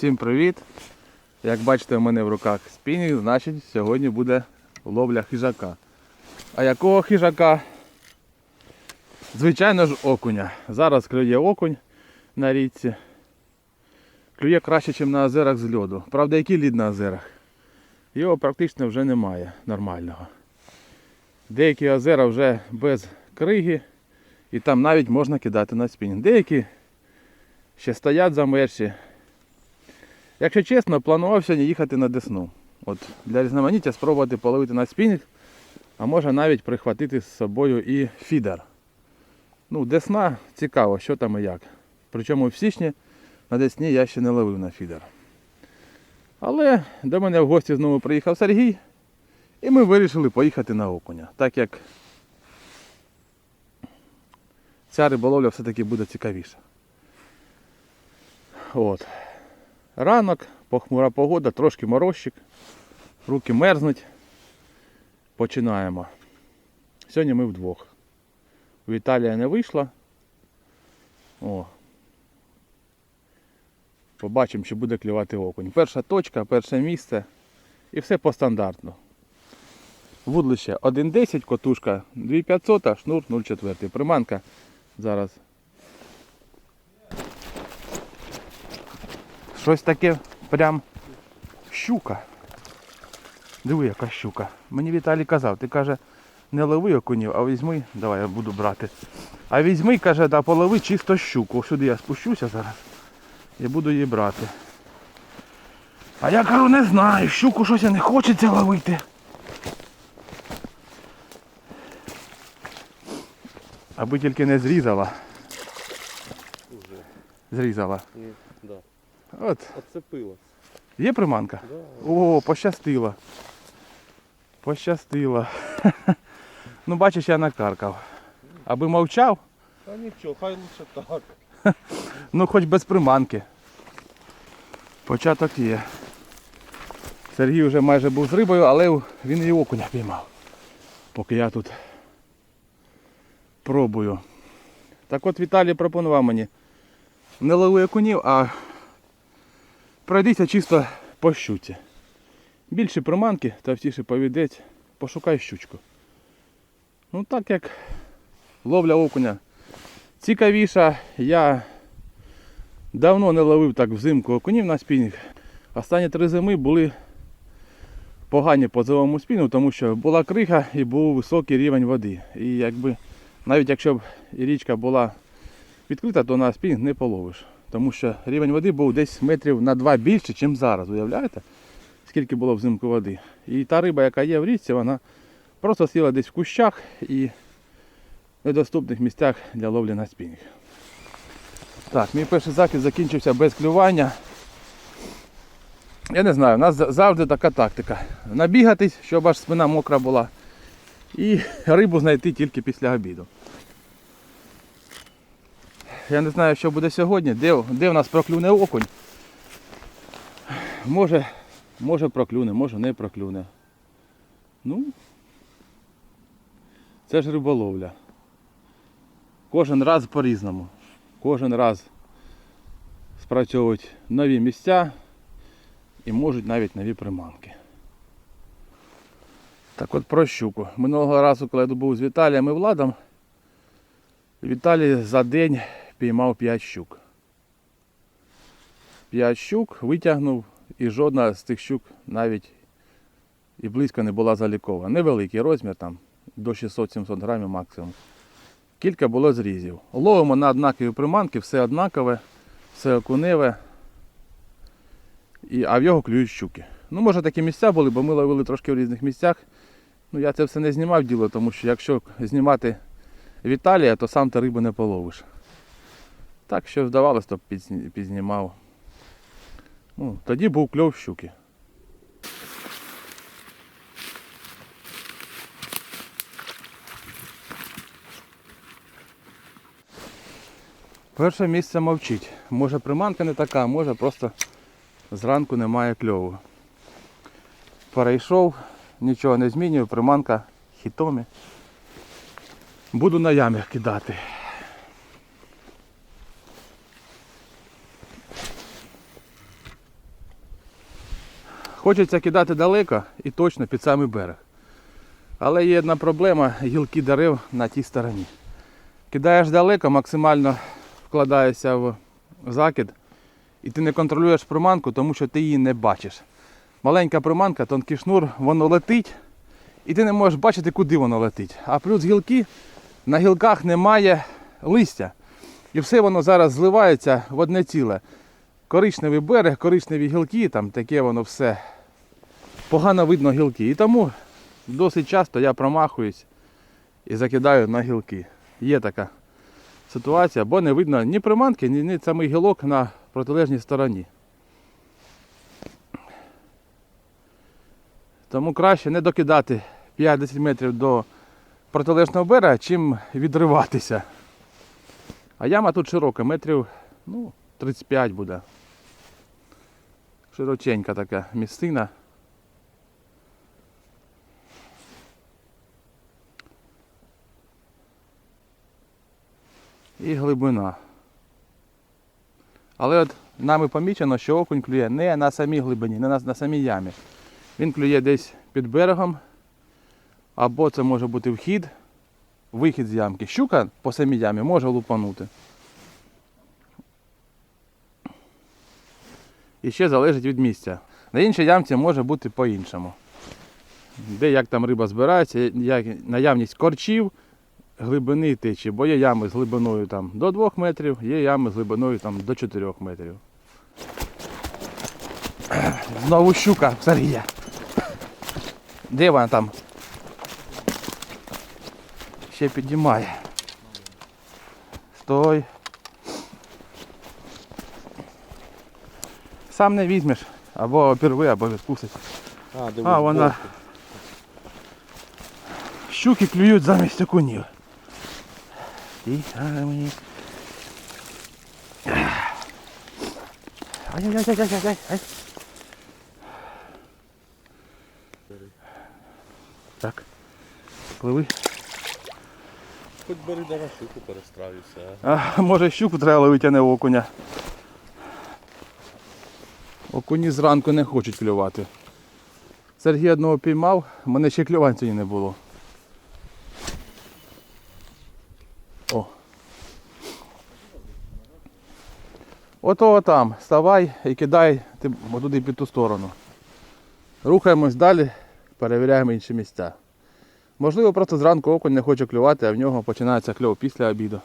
Всім привіт! Як бачите, у мене в руках спінінг, значить сьогодні буде ловля хижака. А якого хижака? Звичайно ж окуня. Зараз клює окунь на річці. Клює краще, ніж на озерах з льоду. Правда, який лід на озерах? Його практично вже немає нормального. Деякі озера вже без криги і там навіть можна кидати на спінінг. Деякі ще стоять замерзші. Якщо чесно, планував сьогодні їхати на Десну. От для різноманіття спробувати половити на спінінг, а може навіть прихватити з собою і фідер. Ну, Десна цікаво, що там і як. Причому в січні на Десні я ще не ловив на фідер. Але до мене в гості знову приїхав Сергій, і ми вирішили поїхати на окуня. Так як ця риболовля все-таки буде цікавіша. От. Ранок, похмура погода, трошки морозчик, руки мерзнуть. Починаємо. Сьогодні ми вдвох. Віталія не вийшла. О. Побачимо, чи буде клювати окунь. Перша точка, перше місце. І все по стандартну. Вудлище 1.10, котушка 2500, шнур 0,4. Приманка зараз Щось таке прям щука. Диви, яка щука. Мені Віталій казав, ти каже, не лови окунів, а візьми, давай я буду брати. А візьми, каже, да полови чисто щуку. Сюди я спущуся зараз і буду її брати. А я кажу, не знаю, щуку щось не хочеться ловити. Аби тільки не зрізала. Зрізала. Да. От, Отцепило. є приманка? Да. О, пощастило. Пощастило. ну бачиш, я накаркав. Аби мовчав, Та нічого, хай лучше так. ну хоч без приманки. Початок є. Сергій вже майже був з рибою, але він і окуня піймав. Поки я тут пробую. Так от Віталій пропонував мені не лови окунів, а пройдися чисто по щуці. Більше приманки, товстіше повідець, пошукай щучку. Ну так як ловля окуня цікавіша, я давно не ловив так взимку окунів на спінінг. Останні три зими були погані по зимовому спіну, тому що була крига і був високий рівень води. І якби навіть якщо б річка була відкрита, то на спінінг не половиш. Тому що рівень води був десь метрів на два більше, ніж зараз. Уявляєте? Скільки було взимку води. І та риба, яка є в річці, вона просто сіла десь в кущах і в недоступних місцях для ловлі на спінінг. Так, мій перший захід закінчився без клювання. Я не знаю, у нас завжди така тактика. Набігатись, щоб аж спина мокра була. І рибу знайти тільки після обіду. Я не знаю, що буде сьогодні, де, де в нас проклюне окунь. Може, може проклюне, може не проклюне. Ну, це ж риболовля. Кожен раз по-різному. Кожен раз спрацьовують нові місця і можуть навіть нові приманки. Так от про щуку. Минулого разу, коли я був з Віталієм і Владом, Віталій за день піймав 5 щук. 5 щук витягнув і жодна з тих щук навіть і близько не була залікована. Невеликий розмір там до 600-700 грамів максимум. Кілька було зрізів. Ловимо на однакові приманки, все однакове, все окуневе. І, а в його клюють щуки. Ну, може такі місця були, бо ми ловили трошки в різних місцях. Ну, я це все не знімав діло, тому що якщо знімати Віталія, то сам ти рибу не половиш. Так що вдавалося, то підзні- підзнімав. Ну, тоді був кльов щуки. Перше місце мовчить. Може приманка не така, може просто зранку немає кльову. Перейшов, нічого не змінюю, приманка хітомі. Буду на ямі кидати. Хочеться кидати далеко і точно під самий берег. Але є одна проблема гілки дерев на тій стороні. Кидаєш далеко, максимально вкладаєшся в закид, і ти не контролюєш приманку, тому що ти її не бачиш. Маленька приманка, тонкий шнур, воно летить, і ти не можеш бачити, куди воно летить. А плюс гілки, на гілках немає листя. І все воно зараз зливається в одне ціле. Коричневий берег, коричневі гілки, там таке воно все. Погано видно гілки. І тому досить часто я промахуюсь і закидаю на гілки. Є така ситуація, бо не видно ні приманки, ні, ні самий гілок на протилежній стороні. Тому краще не докидати 5-10 метрів до протилежного берега, чим відриватися. А яма тут широка, метрів ну, 35 буде. Широченька така місцина. І глибина. Але от нами помічено, що окунь клює не на самій глибині, не на, на самій ямі. Він клює десь під берегом, або це може бути вхід, вихід з ямки. Щука по самій ямі може лупанути. І ще залежить від місця. На іншій ямці може бути по-іншому. Де як там риба збирається, як наявність корчів, глибини течі, бо є ями з глибиною там, до 2 метрів, є ями з глибиною там, до 4 метрів. Знову щука Сергія. Де вона там? Ще піднімає. Стой. Сам не візьмеш, або обірви, або відкусить. А, А, вона- Щуки клюють замість окунів. І а, мені. Ай-яй-яй-яй-яй-яй. Ай. Так. Пливи. Хоч бери давай щуку перестраюся. а. Може щуку треба ловити, а не окуня. Окуні зранку не хочуть клювати. Сергій одного піймав, в мене ще клювань сьогодні не було. Ото там, ставай і кидай туди під ту сторону. Рухаємось далі, перевіряємо інші місця. Можливо, просто зранку окунь не хоче клювати, а в нього починається кльов після обіду.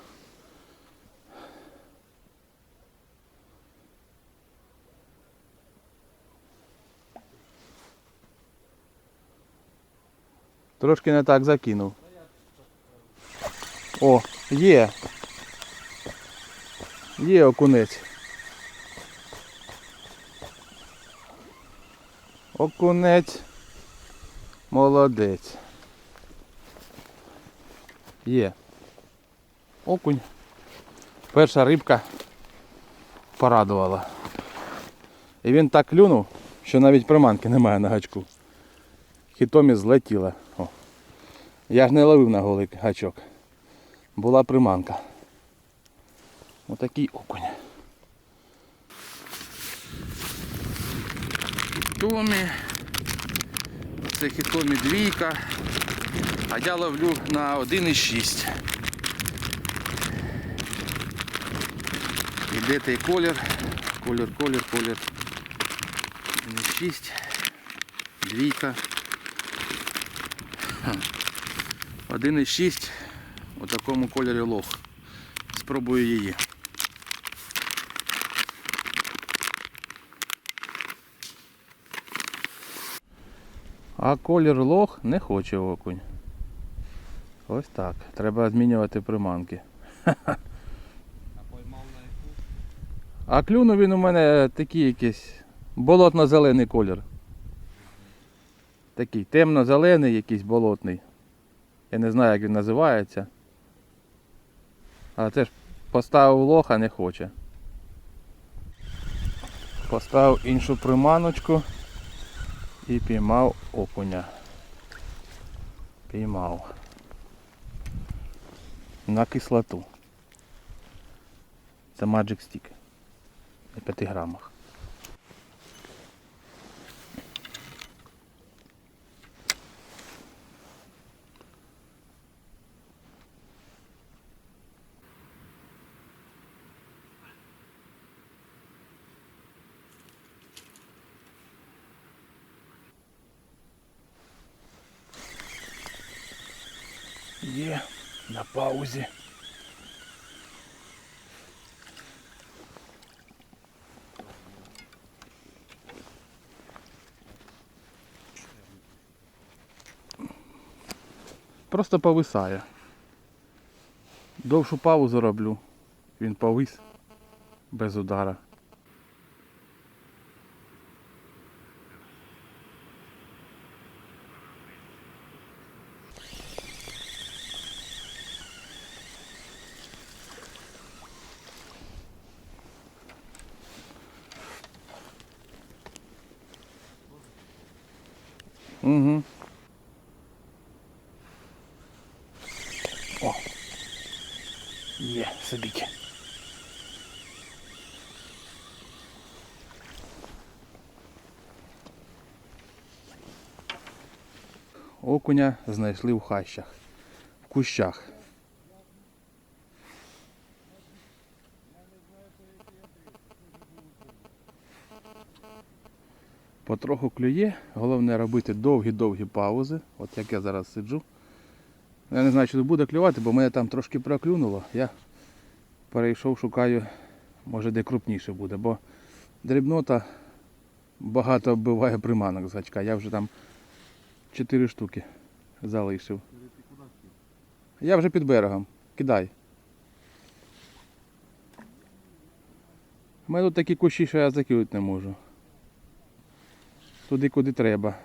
Трошки не так закинув. О, є. Є окунець. Окунець. Молодець. Є. Окунь. Перша рибка порадувала. І він так клюнув, що навіть приманки немає на гачку. Хітомі злетіла. О. Я ж не ловив на голий гачок. Була приманка. Отакий окунь. Хітомі. Це хітомі двійка. А я ловлю на 1,6. Іде той колір. Колір, колір, колір. 1,6. Двійка. Ха. 1,6 у такому кольорі лох. Спробую її. А колір лох не хоче окунь. Ось так. Треба змінювати приманки. А клюнув він у мене такий якийсь болотно-зелений колір. Такий темно-зелений, якийсь болотний. Я не знаю, як він називається. А це ж поставив лоха, не хоче. Поставив іншу приманочку і піймав окуня. Піймав. На кислоту. Це Magic Stick на 5 грамах. Є на паузі. Просто повисає. Довшу паузу роблю. Він повис без удара. Угу. О. Є, сидить. Окуня знайшли в хащах, в кущах. Потроху клює, головне робити довгі-довгі паузи, от як я зараз сиджу. Я не знаю, чи буде клювати, бо мене там трошки проклюнуло. Я перейшов, шукаю, може де крупніше буде, бо дрібнота багато вбиває приманок з гачка. Я вже там 4 штуки залишив. Я вже під берегом. Кидай. У тут такі кущі, що я закинути не можу. Туди, куди треба.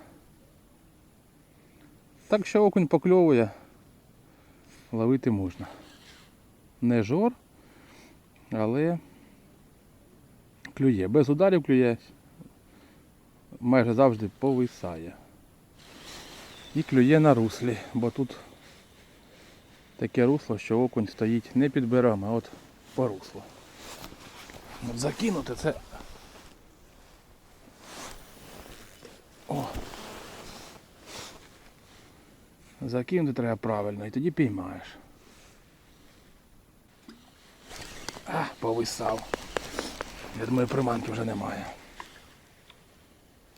Так що окунь покльовує, ловити можна. Не жор, але клює. Без ударів клює, майже завжди повисає. І клює на руслі, бо тут таке русло, що окунь стоїть не під берегом, а от по руслу. От закинути це. О. Закинути треба правильно і тоді піймаєш. А, повисав. Я думаю, приманки вже немає.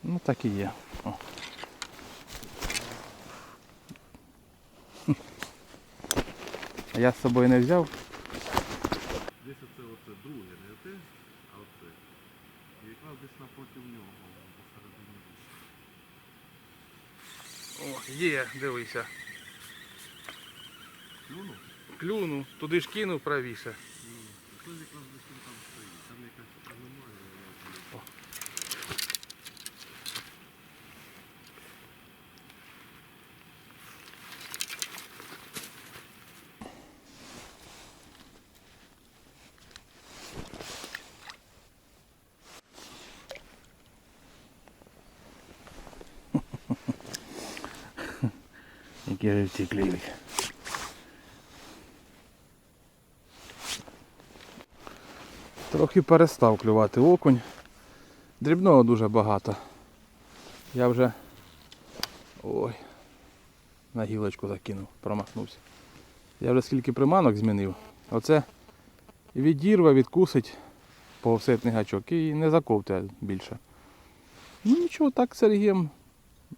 Ну так і є. О. я з собою не взяв. Десь оце оце друге, не те, а оце. І якраз десь напроти нього, посередині. О, є, дивися. Клюнув? Клюнув, туди ж кинув правіше. Якраз десь він там стоїть. Там якась немає. Які живці клюють. Трохи перестав клювати окунь. Дрібного дуже багато. Я вже ой, на гілочку закинув, промахнувся. Я вже скільки приманок змінив. Оце відірве, відкусить повсетний гачок і не заковтає більше. Ну нічого, так Сергієм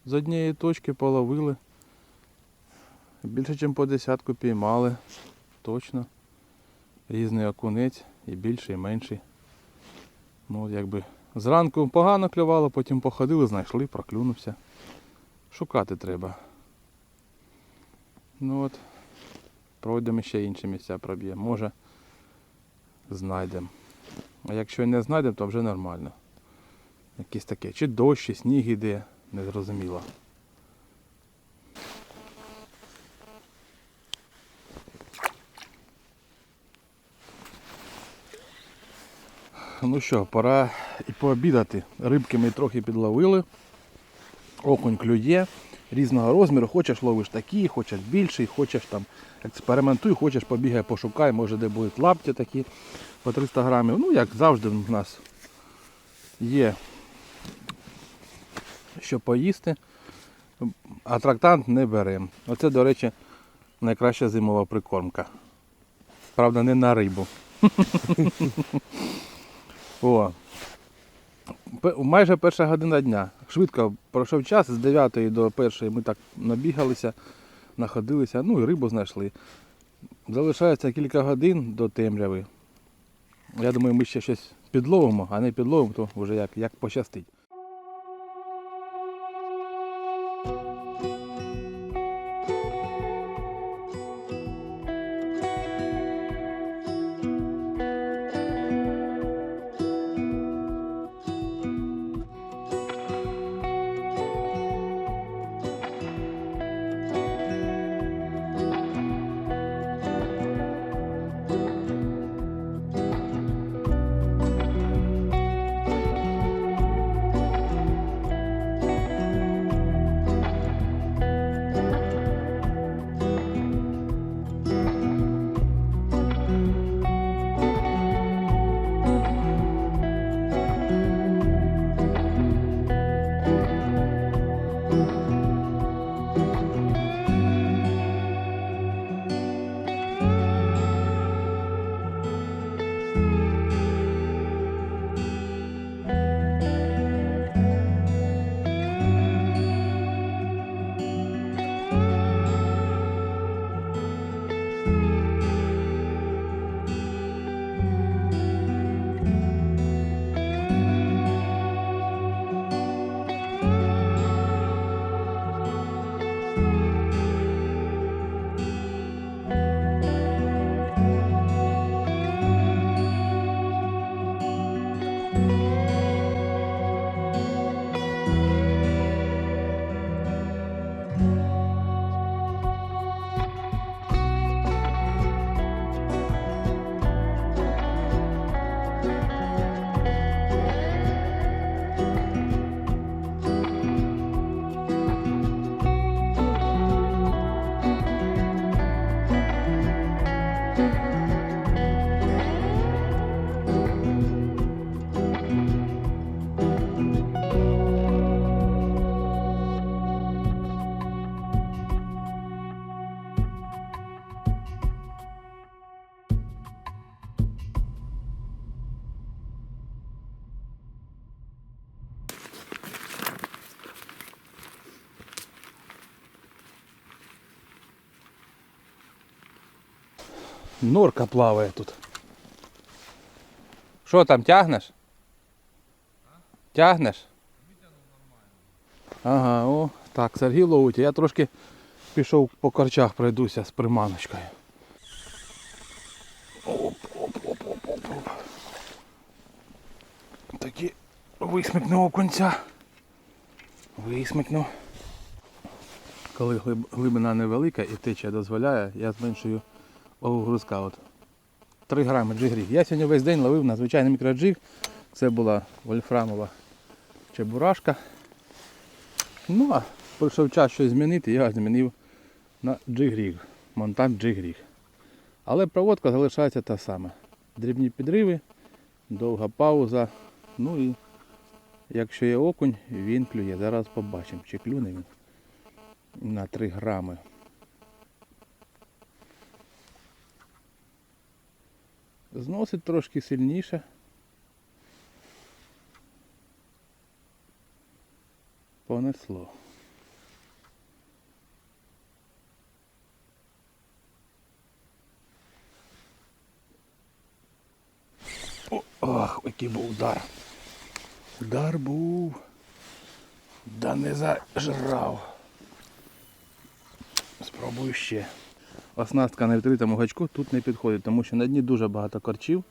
з однієї точки половили. Більше, ніж по десятку піймали. Точно. Різний окунець, і більший, і менший. Ну, якби зранку погано клювало, потім походили, знайшли, проклюнувся. Шукати треба. Ну от, пройдемо ще інші місця проб'ємо. Може знайдемо. А якщо не знайдемо, то вже нормально. Якісь таке. Чи дощ, чи сніг іде, незрозуміло. Ну що, пора і пообідати. Рибки ми трохи підловили. Окунь клює різного розміру. Хочеш ловиш такі, хочеш більший, хочеш там експериментуй, хочеш побігай, пошукай, може де будуть лапті такі по 300 грамів. Ну, як завжди в нас є що поїсти. А трактант не беремо. Оце, до речі, найкраща зимова прикормка. Правда, не на рибу. О. Майже перша година дня. Швидко пройшов час, з 9 до 1 ми так набігалися. находилися, ну і рибу знайшли. Залишається кілька годин до темряви. Я думаю, ми ще щось підловимо, а не підловимо, то вже як, як пощастить. Норка плаває тут. Що там, тягнеш? Тягнеш? Ага, о, так, Сергій ловить. Я трошки пішов по корчах пройдуся з приманочкою. Оп, оп, оп, оп, оп, оп. Такі висмикнув окунця. Висмикнув. Коли глибина невелика і течія дозволяє, я зменшую вагу грузка. От. 3 грами джигріг. Я сьогодні весь день ловив на звичайний мікроджиг. Це була вольфрамова чебурашка. Ну а прийшов час щось змінити, я змінив на джигріг. Монтан джигріг. Але проводка залишається та сама. Дрібні підриви, довга пауза. Ну і якщо є окунь, він клює. Зараз побачимо, чи клюне він на 3 грами. Зносить трошки сильніше. Понесло. О, ох, який був удар. Удар був. Да не зажрав. Спробую ще. Оснастка на відкритому гачку тут не підходить, тому що на дні дуже багато корчів.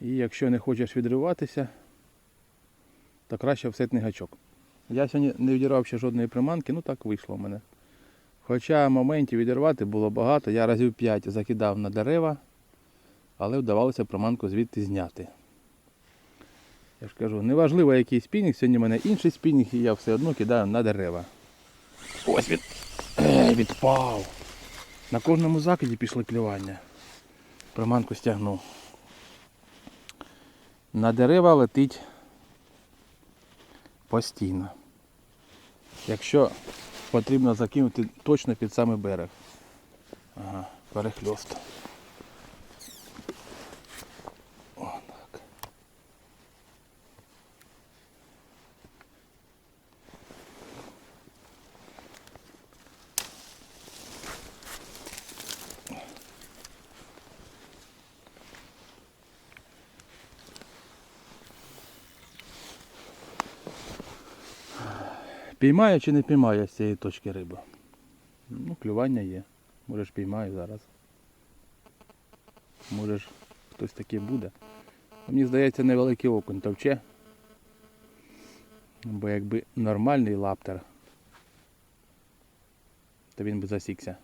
І якщо не хочеш відриватися, то краще всетний гачок. Я сьогодні не відірвав ще жодної приманки, ну так вийшло в мене. Хоча моментів відірвати було багато, я разів 5 закидав на дерева, але вдавалося приманку звідти зняти. Я ж кажу, неважливо який спінінг, сьогодні в мене інший спінінг, і я все одно кидаю на дерева. Ось він Ей, відпав. На кожному закиді пішли клювання. Приманку стягнув. На дерева летить постійно. Якщо потрібно закинути точно під самий берег. Ага, перехльост. Піймаю чи не піймає з цієї точки риба. Ну, клювання є. Може ж піймаю зараз. Може хтось таке буде. Мені здається, невеликий окунь товче. Бо якби нормальний лаптер, то він би засікся.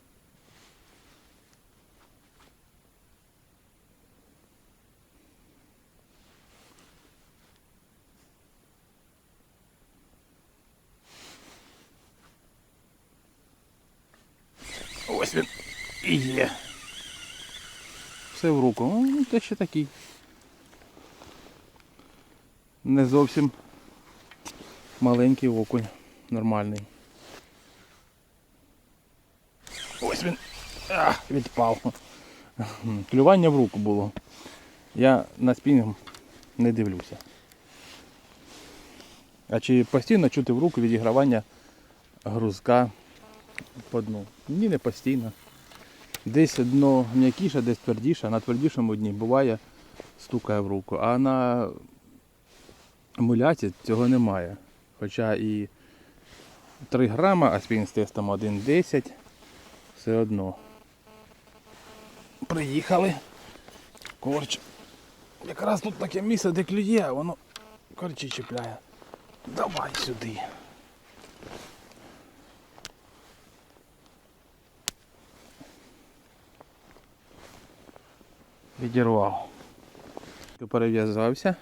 Ось він і є. Все в руку. Ну, те ще такий. Не зовсім маленький окунь. Нормальний. Ось він. Ах, відпав. Клювання в руку було. Я на спінінг не дивлюся. А чи постійно чути в руку відігравання грузка по дну? Ні, не постійно. Десь дно м'якіше, десь твердіше, на твердішому дні буває стукає в руку. А на муляці цього немає. Хоча і 3 грама, а спін з тестом 1,10 все одно. Приїхали. Корч. Якраз тут таке місце, де клює, воно корчі чіпляє. Давай сюди. Відірвав. Перев'язався.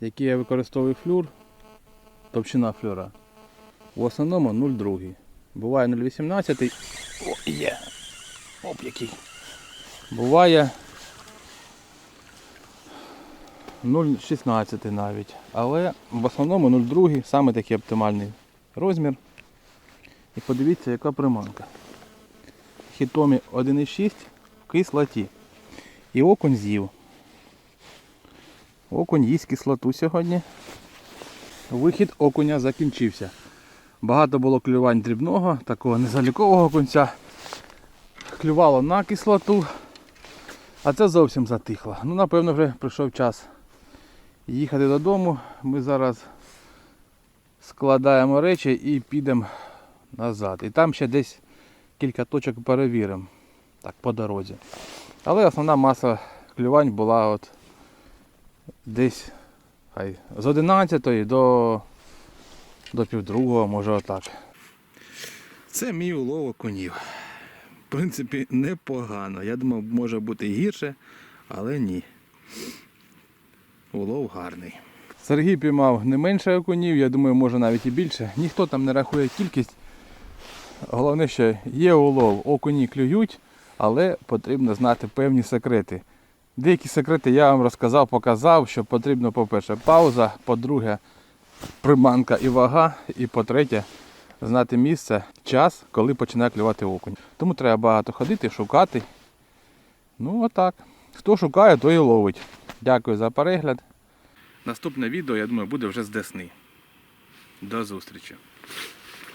Який я використовую флюр, товщина флюра. В основному 0,2. Буває 0,18. О, є. Оп, який. Буває 0,16 навіть. Але в основному 0,2 саме такий оптимальний розмір. І подивіться, яка приманка. Хітомі 1,6 в кислоті. І окунь з'їв. Окунь їсть кислоту сьогодні. Вихід окуня закінчився. Багато було клювань дрібного, такого незалікового окунця. Клювало на кислоту, а це зовсім затихло. Ну, напевно, вже прийшов час їхати додому. Ми зараз складаємо речі і підемо назад. І там ще десь кілька точок перевіримо. Так, по дорозі. Але основна маса клювань була от десь хай, з 11 до, до півдругого, може отак. Це мій улов окунів. В принципі, непогано. Я думав, може бути гірше, але ні. Улов гарний. Сергій піймав не менше окунів, я думаю, може навіть і більше. Ніхто там не рахує кількість. Головне, що є улов, окуні клюють, але потрібно знати певні секрети. Деякі секрети я вам розказав, показав, що потрібно, по-перше, пауза, по-друге, приманка і вага, і по-третє, знати місце, час, коли починає клювати окунь. Тому треба багато ходити, шукати. Ну отак. Хто шукає, той і ловить. Дякую за перегляд. Наступне відео, я думаю, буде вже з Десни. До зустрічі.